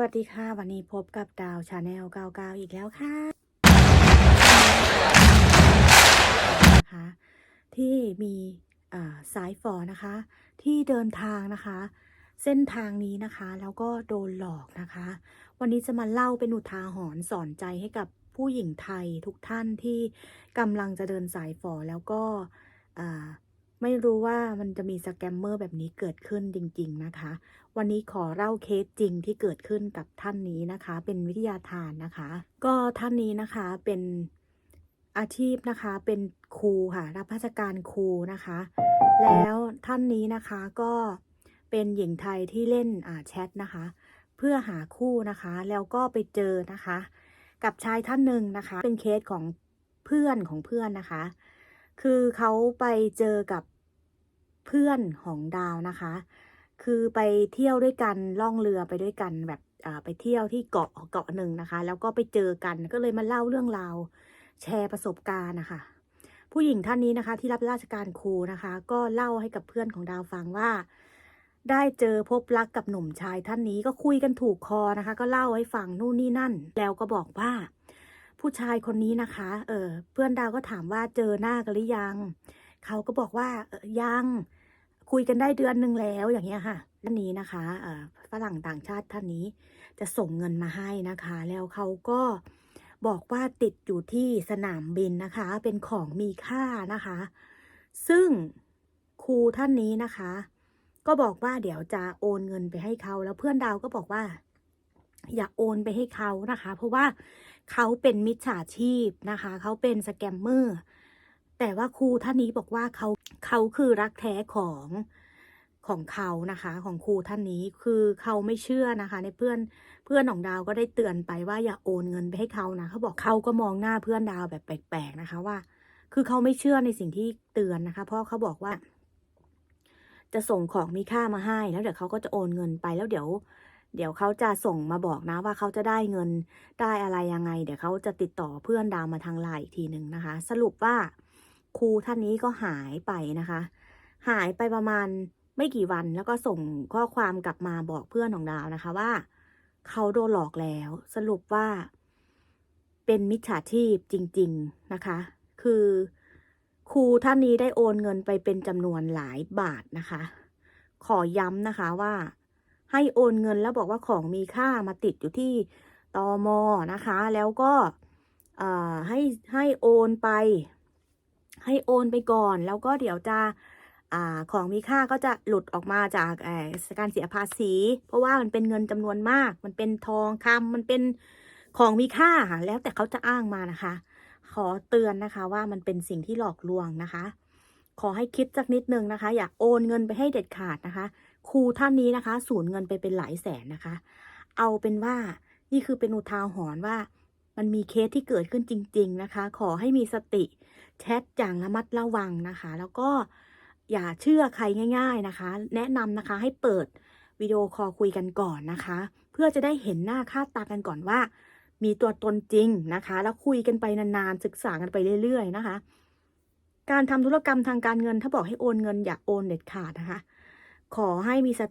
วัสดีค่ะ วันนี้พบกับดาวชาแนล99 อีกแล้วค่ะนะคะที่มีสายฝอนะคะ ที่เดินทางนะคะ เส้นทางนี้นะคะ แล้วก็โดนหลอกนะคะ วันนี้จะมาเล่าเป็นอุทาหรณ์สอนใจให้กับผู้หญิงไทยทุกท่านที่กำลังจะเดินสายฝอแล้วก็อ่า ไม่รู้ว่ามันจะมีสแกมเมอร์แบบนี้เกิดขึ้นจริง ๆ นะคะ วันนี้ขอเล่าเคสจริงที่เกิดขึ้นกับท่านนี้นะคะ เป็นวิทยาทานนะคะ ก็ท่านนี้นะคะเป็นอาชีพนะคะเป็นครูค่ะ รับราชการครูนะคะ แล้วท่านนี้นะคะก็เป็นหญิงไทยที่เล่นอ่าแชทนะคะ เพื่อหาคู่นะคะ แล้วก็ไปเจอนะคะ กับชายท่านหนึ่งนะคะ เป็นเคสของเพื่อนของเพื่อนนะคะ คือเขาไปเจอกับ เพื่อนของดาวนะคะ คือไปเที่ยวด้วยกันล่องเรือไปด้วยกันแบบไปเที่ยวที่เกาะเกาะหนึ่งนะคะ แล้วก็ไปเจอกันก็เลยมาเล่าเรื่องราวแชร์ประสบการณ์นะคะ ผู้หญิงท่านนี้นะคะ ที่รับราชการครูนะคะ ก็เล่าให้กับเพื่อนของดาวฟังว่า ได้เจอพบรักกับหนุ่มชายท่านนี้ก็คุยกันถูกคอนะคะ ก็เล่าให้ฟังนู่นนี่นั่น แล้วก็บอกว่า ผู้ชายคนนี้นะคะ เออเพื่อนดาวก็ถามว่าเจอหน้ากันหรือยัง เขาก็บอกว่ายังคุยกันได้เดือนหนึ่งแล้วอย่างเงี้ยค่ะท่านนี้นะคะฝรั่งต่างชาติท่านนี้จะส่งเงินมาให้นะคะ แล้วเขาก็บอกว่าติดอยู่ที่สนามบินนะคะ เป็นของมีค่านะคะ ซึ่งครูท่านนี้นะคะ ก็บอกว่าเดี๋ยวจะโอนเงินไปให้เขาแล้วเพื่อนดาวก็บอกว่า อย่าโอนไปให้เขานะคะ เพราะว่าเขาเป็นมิจฉาชีพนะคะ เขาเป็นสแกมเมอร์ แต่ว่าครูท่านนี้บอกว่าเขาเขาคือรักแท้ของของเขานะคะของครูท่านนี้คือเขาไม่เชื่อนะคะ ในเพื่อนเพื่อนของดาวก็ได้เตือนไปว่าอย่าโอนเงินไปให้เขานะเขาบอกเขาก็มองหน้าเพื่อนดาวแบบแปลกๆนะคะว่า คือเขาไม่เชื่อในสิ่งที่เตือนนะคะ เพราะเขาบอกว่า จะส่งของมีค่ามาให้ แล้วเดี๋ยวเขาก็จะโอนเงินไปแล้วเดี๋ยว เดี๋ยวเขาจะส่งมาบอกนะว่าเขาจะได้เงินได้อะไรยังไง เดี๋ยวเขาจะติดต่อเพื่อนดาวมาทางไลน์อีกทีหนึ่งนะคะ สรุปว่า ครูท่านนี้ก็หายไปนะคะ หายไปประมาณไม่กี่วันแล้วก็ส่งข้อความกลับมาบอกเพื่อนของดาวนะคะว่า เขาโดนหลอกแล้ว สรุปว่า เป็นมิจฉาชีพจริง ๆนะคะ คือครูท่านนี้ได้โอนเงินไปเป็นจำนวนหลายบาทนะคะ ขอย้ำนะคะว่า ให้โอนเงินแล้วบอกว่าของมีค่ามาติดอยู่ที่ตอมนะคะ แล้วก็ให้ให้โอนไป ให้โอนไปก่อน แล้วก็เดี๋ยวจะอของมีค่าก็จะหลุดออกมาจากการเสียภาษี เพราะว่ามันเป็นเงินจำนวนมาก มันเป็นทองคำมันเป็นของมีค่าค่ะแล้วแต่เขาจะอ้างมานะคะ ขอเตือนนะคะว่ามันเป็นสิ่งที่หลอกลวงนะคะ ขอให้คิดสักนิดนึงนะคะ อย่าโอนเงินไปให้เด็ดขาดนะคะ ครูท่านนี้นะคะ สูญเงินไปเป็นหลายแสนนะคะ เอาเป็นว่านี่คือเป็นอุทาหรณ์ว่า มันมีเคสที่เกิดขึ้นจริง ๆนะคะ ขอให้มีสติแชทอย่างระมัดระวังนะคะ แล้วก็อย่าเชื่อใครง่าย ๆนะคะ แนะนำนะคะให้เปิดวิดีโอคอลคุยกันก่อนนะคะ เพื่อจะได้เห็นหน้าค่าตากันก่อนว่า มีตัวตนจริงนะคะ แล้วคุยกันไปนานๆศึกษากันไปเรื่อยๆนะคะ การทำธุรกรรมทางการเงินถ้าบอกให้โอนเงินอย่าโอนเด็ดขาดนะคะ ขอให้มีส